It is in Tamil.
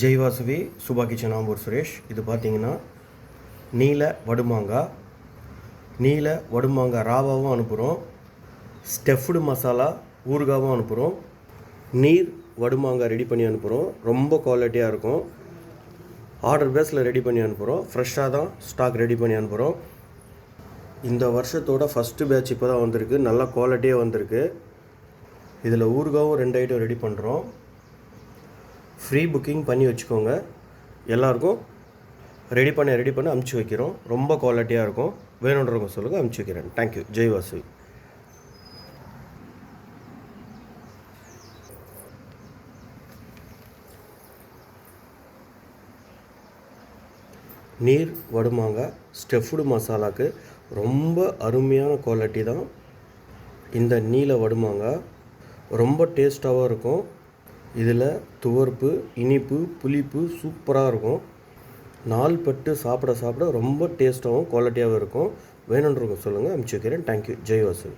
ஜெய் வாசுவி சுபா கிச்சன் ஆம்பூர் சுரேஷ். இது பார்த்தீங்கன்னா நீல வடுமாங்காய் நீல வடுமாங்காய் ராவாவும் அனுப்புகிறோம் ஸ்டெஃப்டு மசாலா ஊறுகாவும் அனுப்புகிறோம் நீர் வடுமாங்காய் ரெடி பண்ணி அனுப்புகிறோம் ரொம்ப குவாலிட்டியாக இருக்கும். ஆர்டர் பேஸில் ரெடி பண்ணி அனுப்புகிறோம் ஃப்ரெஷ்ஷாக தான் ஸ்டாக் ரெடி பண்ணி அனுப்புகிறோம் இந்த வருஷத்தோட ஃபஸ்ட்டு பேட்ச் இப்போ தான் வந்திருக்கு. நல்ல குவாலிட்டியாக வந்திருக்கு. இதில் ஊறுகாவும் ரெண்டு ஐட்டம் ரெடி பண்ணுறோம் ஃப்ரீ புக்கிங் பண்ணி வச்சுக்கோங்க. எல்லாருக்கும் ரெடி பண்ண ரெடி பண்ணி அமுச்சு வைக்கிறோம். ரொம்ப குவாலிட்டியாக இருக்கும். வேணுன்றவங்க சொல்லுங்கள் அமுச்சு வைக்கிறேன். தேங்க்யூ ஜெய் வாசு. நீர் வடுமாங்க ஸ்டெஃப்டு மசாலாவுக்கு ரொம்ப அருமையான குவாலிட்டி தான். இந்த நீல வடுமாங்க ரொம்ப டேஸ்ட்டாகவும் இருக்கும். இதில் துவர்ப்பு இனிப்பு புளிப்பு சூப்பராக இருக்கும். நாள் பட்டு சாப்பிட சாப்பிட ரொம்ப டேஸ்ட்டாகவும் குவாலிட்டியாகவும் இருக்கும். வேணுன்றவங்க சொல்லுங்கள் அனுப்பிச்சி வைக்கிறேன். தேங்க்யூ ஜெய் வாசு.